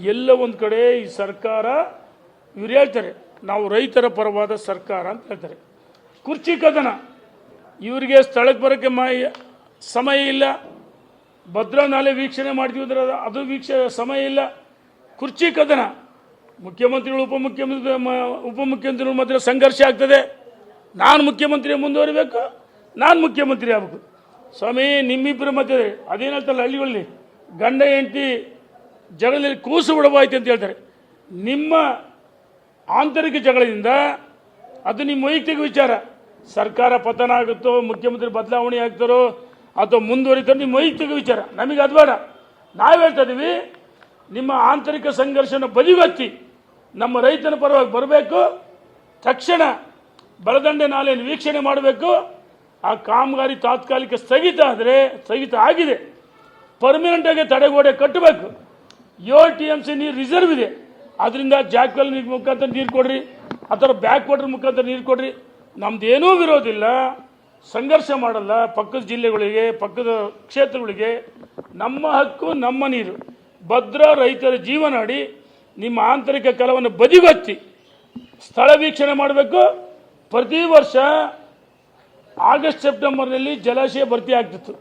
ಎಲ್ಲ ಒಂದು ಕಡೆ ಈ ಸರ್ಕಾರ, ಇವ್ರು ಹೇಳ್ತಾರೆ, ನಾವು ರೈತರ ಪರವಾದ ಸರ್ಕಾರ ಅಂತ ಹೇಳ್ತಾರೆ. ಕುರ್ಚಿ ಕದನ, ಇವರಿಗೆ ಸ್ಥಳಕ್ಕೆ ಬರೋಕ್ಕೆ ಸಮಯ ಇಲ್ಲ. ಭದ್ರಾ ನಾಲೆ ವೀಕ್ಷಣೆ ಮಾಡ್ತೀವಿ ಅಂದ್ರೆ ಅದು- ವೀಕ್ಷ, ಸಮಯ ಇಲ್ಲ. ಕುರ್ಚಿ ಕದನ, ಮುಖ್ಯಮಂತ್ರಿಗಳು, ಉಪಮುಖ್ಯಮಂತ್ರಿ ಉಪಮುಖ್ಯಮಂತ್ರಿಗಳ ಮಧ್ಯೆ ಸಂಘರ್ಷ ಆಗ್ತದೆ. ನಾನು ಮುಖ್ಯಮಂತ್ರಿ ಮುಂದುವರಿಬೇಕು, ನಾನು ಮುಖ್ಯಮಂತ್ರಿ ಆಗಬೇಕು. ಸ್ವಾಮಿ ನಿಮ್ಮಿಬ್ಬರ ಮಧ್ಯೆ ಅದೇನು ಹೇಳ್ತಾರಲ್ಲ ಹಳ್ಳಿಗಳಲ್ಲಿ? ಗಂಡ, ಹೆಂಡತಿ ಜಗಳದಲ್ಲಿ ಕೂಸು ಬಿಡಬಾಯ್ತು ಅಂತ ಹೇಳ್ತಾರೆ. ನಿಮ್ಮ ಆಂತರಿಕ ಜಗಳದಿಂದ ಅದು ನಿಮ್ಮ ವೈಯಕ್ತಿಕ ವಿಚಾರ. ಸರ್ಕಾರ ಪತನ ಆಗುತ್ತೋ ಮುಖ್ಯಮಂತ್ರಿ ಬದಲಾವಣೆ ಆಗ್ತಾರೋ, ಅಥವಾ ಮುಂದುವರಿತಾರೋ, ನಿಮ್ಮ ವೈಯಕ್ತಿಕ ವಿಚಾರ. ನಮಗೆ ಅದು ಬೇಡ. ನಾವು ಹೇಳ್ತಾ ಇದ್ದೀವಿ ನಿಮ್ಮ ಆಂತರಿಕ ಸಂಘರ್ಷನ ಬದಿಗೊತ್ತಿ ನಮ್ಮ ರೈತನ ಪರವಾಗಿ ಬರಬೇಕು, ತಕ್ಷಣ ಬಲದಂಡೆ ನಾಲೆಯನ್ನು ವೀಕ್ಷಣೆ ಮಾಡಬೇಕು. ಆ ಕಾಮಗಾರಿ ತಾತ್ಕಾಲಿಕ ಸ್ಥಗಿತ ಆದರೆ, ಸ್ಥಗಿತ ಆಗಿದೆ. ಪರ್ಮನೆಂಟಾಗಿ ತಡೆಗೋಡೆ ಕಟ್ಟಬೇಕು. ಏಳು ಟಿ ಎಂ ಸಿ ನೀರು ರಿಸರ್ವ್ ಇದೆ. ಅದರಿಂದ ಜಾಕ್ವೆಲ್ ನೀರು ಮುಖಾಂತರ ನೀರು ಕೊಡ್ರಿ, ಅಥವಾ ಬ್ಯಾಕ್ ವಾಟರ್ ಮುಖಾಂತರ ನೀರು ಕೊಡ್ರಿ. ನಮ್ದೇನೂ ವಿರೋಧಿಲ್ಲ. ಸಂಘರ್ಷ ಮಾಡಲ್ಲ. ಪಕ್ಕದ ಜಿಲ್ಲೆಗಳಿಗೆ, ಪಕ್ಕದ ಕ್ಷೇತ್ರಗಳಿಗೆ ನಮ್ಮ ಹಕ್ಕು, ನಮ್ಮ ನೀರು. ಭದ್ರ ರೈತರ ಜೀವನಾಡಿ ನಿಮ್ಮ ಆಂತರಿಕ ಕಲವನ್ನು ಬದಿಗೊತ್ತಿ ಸ್ಥಳ ವೀಕ್ಷಣೆ ಮಾಡಬೇಕು. ಪ್ರತಿ ವರ್ಷ ಆಗಸ್ಟ್, ಸೆಪ್ಟೆಂಬರ್ನಲ್ಲಿ ಜಲಾಶಯ ಭರ್ತಿ ಆಗ್ತಿತ್ತು.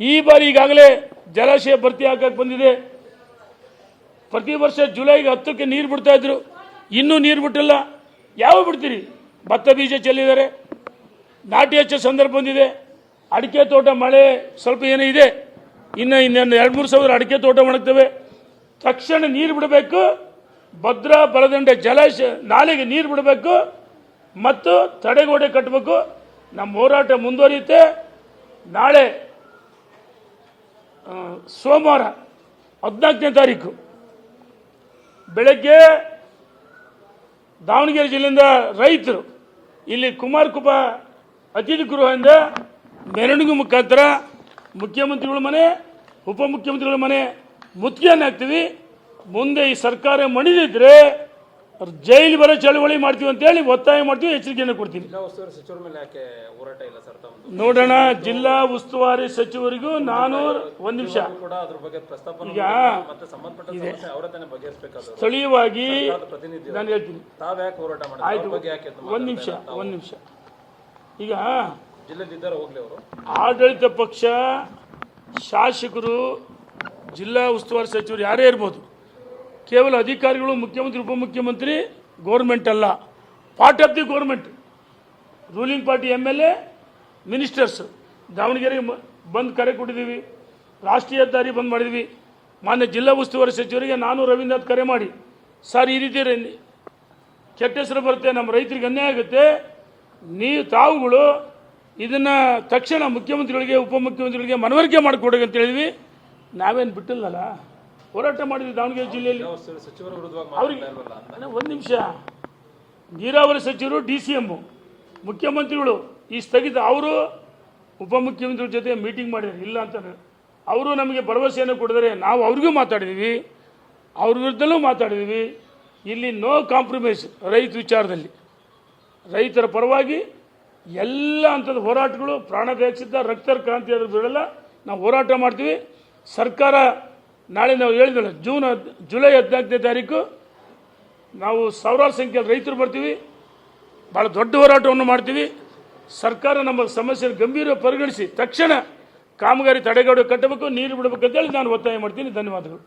ಈ ಬಾರಿ ಈಗಾಗಲೇ ಜಲಾಶಯ ಭರ್ತಿ ಆಗಕ್ಕೆ ಬಂದಿದೆ. ಪ್ರತಿ ವರ್ಷ ಜುಲೈಗೆ ಹತ್ತಕ್ಕೆ ನೀರು ಬಿಡ್ತಾ ಇದ್ರು. ಇನ್ನೂ ನೀರು ಬಿಟ್ಟಿಲ್ಲ. ಯಾವ ಬಿಡ್ತೀರಿ? ಭತ್ತ ಬೀಜ ಚೆಲ್ಲಿದ್ದಾರೆ ನಾಟಿ ಹಚ್ಚೋ ಸಂದರ್ಭ ಬಂದಿದೆ. ಅಡಿಕೆ ತೋಟ ಮಳೆ ಸ್ವಲ್ಪ ಏನೋ ಇದೆ. ಇನ್ನು ಇನ್ನೊಂದು ಎರಡು ಮೂರು ಸಾವಿರ ಅಡಿಕೆ ತೋಟ ಒಣಗ್ತವೆ. ತಕ್ಷಣ ನೀರು ಬಿಡಬೇಕು. ಭದ್ರಾ ಬಲದಂಡೆ ಜಲಾಶಯ, ನಾಲೆಗೆ ನೀರು ಬಿಡಬೇಕು. ಮತ್ತು ತಡೆಗೋಡೆ ಕಟ್ಟಬೇಕು. ನಮ್ಮ ಹೋರಾಟ ಮುಂದುವರಿಯುತ್ತೆ. ನಾಳೆ ಸೋಮವಾರ ಹದಿನಾಲ್ಕನೇ ತಾರೀಕು. ಬೆಳಗ್ಗೆ ದಾವಣಗೆರೆ ಜಿಲ್ಲೆಯಿಂದ ರೈತರು, ಇಲ್ಲಿ ಕುಮಾರ್ ಕುಪ ಅತಿಥಿ ಗೃಹದಿಂದ ಮೆರವಣಿಗೆ ಮುಖಾಂತರ ಮುಖ್ಯಮಂತ್ರಿಗಳ ಮನೆ, ಉಪಮುಖ್ಯಮಂತ್ರಿಗಳ ಮನೆ ಮುತ್ತಿಗೆಯನ್ನು ಹಾಕ್ತೀವಿ ಮುಂದೆ ಈ ಸರ್ಕಾರ ಮಣಿದಿದ್ರೆ ಅವ್ರು ಜೈಲು ಬರೋ ಚಳುವಳಿ ಮಾಡ್ತೀವಿ ಅಂತೇಳಿ ಒತ್ತಾಯ ಮಾಡ್ತೀವಿ ಎಚ್ಚರಿಕೆಯನ್ನು ಕೊಡ್ತೀನಿ ನೋಡೋಣ ಜಿಲ್ಲಾ ಉಸ್ತುವಾರಿ ಸಚಿವರಿಗೂ ನಾನು ಒಂದು ನಿಮಿಷ. ಕೂಡ ಅದ್ರ ಬಗ್ಗೆ ಪ್ರಸ್ತಾಪ ಈಗ ಸ್ಥಳೀಯವಾಗಿ ನಾನು ಹೇಳ್ತೀನಿ. ಆಯ್ತು ಒಂದು ನಿಮಿಷ ಒಂದು ನಿಮಿಷ. ಈಗ ಜಿಲ್ಲೆದಿದ್ದಾರೆ ಹೋಗ್ಲಿ ಅವರು. ಆಡಳಿತ ಪಕ್ಷ ಶಾಸಕರು ಜಿಲ್ಲಾ ಉಸ್ತುವಾರಿ ಸಚಿವರು ಯಾರೇ ಇರ್ಬೋದು ಕೇವಲ ಅಧಿಕಾರಿಗಳು ಮುಖ್ಯಮಂತ್ರಿ, ಉಪಮುಖ್ಯಮಂತ್ರಿ ಗೌರ್ಮೆಂಟ್ ಅಲ್ಲ. Part of the government ruling party M L A ministers ದಾವಣಗೆರೆಗೆ ಮ- ಬಂದ್ ಕರೆ ಕೊಟ್ಟಿದ್ದೀವಿ ರಾಷ್ಟ್ರೀಯ ಹೆದ್ದಾರಿ ಬಂದ್ ಮಾಡಿದ್ವಿ. ಮಾನ್ಯ ಜಿಲ್ಲಾ ಉಸ್ತುವಾರಿ ಸಚಿವರಿಗೆ ನಾನು ರವೀಂದ್ರನಾಥ್ ಕರೆ ಮಾಡಿ. ಸರ್, ಈ ರೀತಿ ಕೆಟ್ಟ ಹೆಸರು ಬರುತ್ತೆ, ನಮ್ಮ ರೈತರಿಗೆ ಅನ್ಯಾಯ ಆಗುತ್ತೆ. ನೀವು ತಾವುಗಳು ಇದನ್ನು ತಕ್ಷಣ ಮುಖ್ಯಮಂತ್ರಿಗಳಿಗೆ, ಉಪಮುಖ್ಯಮಂತ್ರಿಗಳಿಗೆ ಮನವರಿಕೆ ಮಾಡಿಕೊಡಿ ಅಂತ ಹೇಳಿದ್ವಿ. ನಾವೇನು ಬಿಟ್ಟಿಲ್ಲಲ್ಲ. ಹೋರಾಟ ಮಾಡಿದ್ವಿ ದಾವಣಗೆರೆ ಜಿಲ್ಲೆಯಲ್ಲಿ. ಅವ್ರಿಗೆ ಒಂದು ನಿಮಿಷ. ನೀರಾವರಿ ಸಚಿವರು ಡಿ ಸಿ ಎಮ್ಮು ಮುಖ್ಯಮಂತ್ರಿಗಳು ಈ ಸ್ಥಗಿತ ಅವರು ಉಪಮುಖ್ಯಮಂತ್ರಿಗಳ ಜೊತೆ ಮೀಟಿಂಗ್ ಮಾಡಿದ್ದಾರೆ. ಇಲ್ಲ ಅಂತ ಅವರು ನಮಗೆ ಭರವಸೆಯನ್ನು ಕೊಡಿದರೆ ನಾವು ಅವ್ರಿಗೂ ಮಾತಾಡಿದ್ದೀವಿ. ಅವ್ರ ವಿರುದ್ಧಲೂ ಮಾತಾಡಿದ್ದೀವಿ. ಇಲ್ಲಿ ನೋ ಕಾಂಪ್ರಮೈಸ್ ರೈತ ವಿಚಾರದಲ್ಲಿ. ರೈತರ ಪರವಾಗಿ ಎಲ್ಲ ಹಂತದ ಹೋರಾಟಗಳು ಪ್ರಾಣ ತ್ಯಾಗಿಸಿದ್ದ ರಕ್ತರ ಕ್ರಾಂತಿ ಅದ್ರ ಬಿಡಲ್ಲ. ನಾವು ಹೋರಾಟ ಮಾಡ್ತೀವಿ. ಸರ್ಕಾರ ನಾಳೆ ನಾವು ಹೇಳಿದ್ವಲ್ಲ, ಜೂನ್ ಜುಲೈ ಹದಿನಾಲ್ಕನೇ ತಾರೀಕು ನಾವು ಸಾವಿರಾರು ಸಂಖ್ಯೆಯಲ್ಲಿ ರೈತರು ಬರ್ತೀವಿ. ಭಾಳ ದೊಡ್ಡ ಹೋರಾಟವನ್ನು ಮಾಡ್ತೀವಿ. ಸರ್ಕಾರ ನಮ್ಮ ಸಮಸ್ಯೆ ಗಂಭೀರ ಪರಿಗಣಿಸಿ, ತಕ್ಷಣ ಕಾಮಗಾರಿ ತಡೆಗೋಡೆ ಕಟ್ಟಬೇಕು, ನೀರು ಬಿಡಬೇಕು ಅಂತೇಳಿ ನಾನು ಒತ್ತಾಯ ಮಾಡ್ತೀನಿ. ಧನ್ಯವಾದಗಳು.